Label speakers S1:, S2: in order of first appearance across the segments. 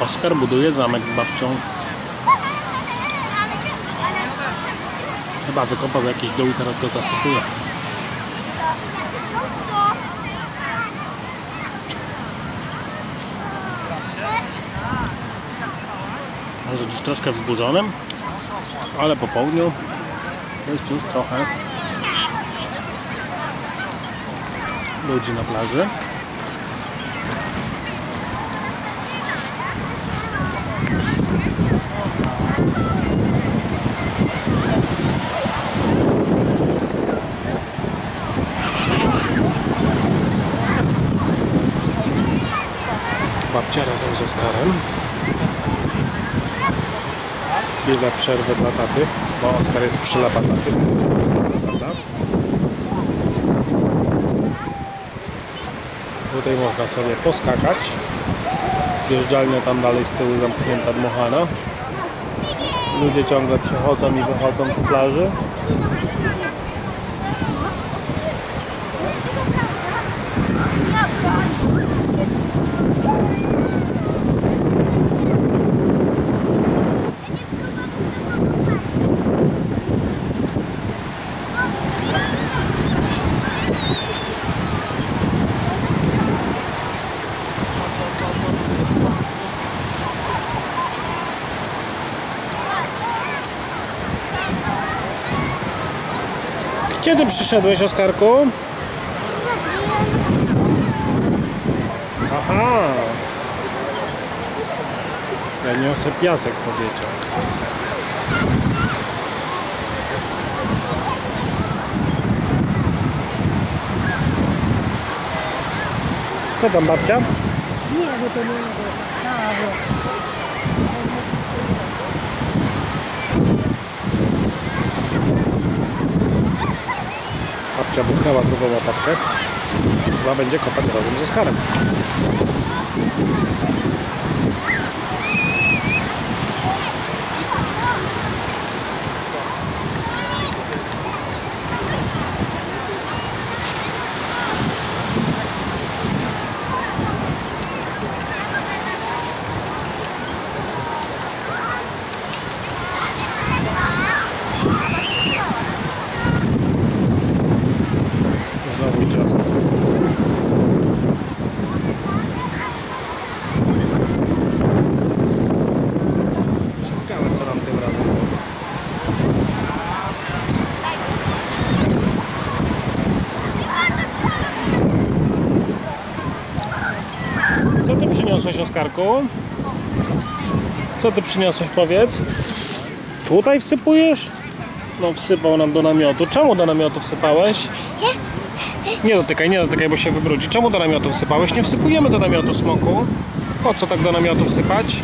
S1: Oskar buduje zamek z babcią. Chyba wykopał jakiś dół i teraz go zasypuje. Może dziś troszkę wzburzonym, ale po południu jest już trochę ludzi na plaży. Babcia razem z Oskarem. Chwilę przerwy dla taty, bo Oskar jest przylepa taty. Tutaj można sobie poskakać. Zjeżdżalnia tam dalej z tyłu zamknięta, dmuchana. Ludzie ciągle przychodzą i wychodzą z plaży. Gdzie ty przyszedłeś, Oskarku? Aha. Ja niosę piasek, powiedział. Co tam, babcia?
S2: Nie, bo to nie mogę. A, bo...
S1: Babcia buchnęła drugą łopatkę. Chyba będzie kopać razem ze Skarem. Razem powie. Co ty przyniosłeś, Oskarku? Co ty przyniosłeś, powiedz? Tutaj wsypujesz? No wsypał nam do namiotu. Czemu do namiotu wsypałeś? Nie dotykaj, nie dotykaj, bo się wybrudzi. Czemu do namiotu wsypałeś? Nie wsypujemy do namiotu smoku. Po co tak do namiotu wsypać?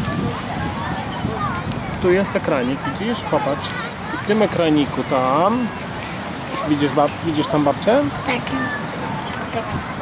S1: Tu jest ekranik, widzisz? Popatrz. W tym ekraniku tam... Widzisz, bab... widzisz tam babcię?
S2: Tak. tak.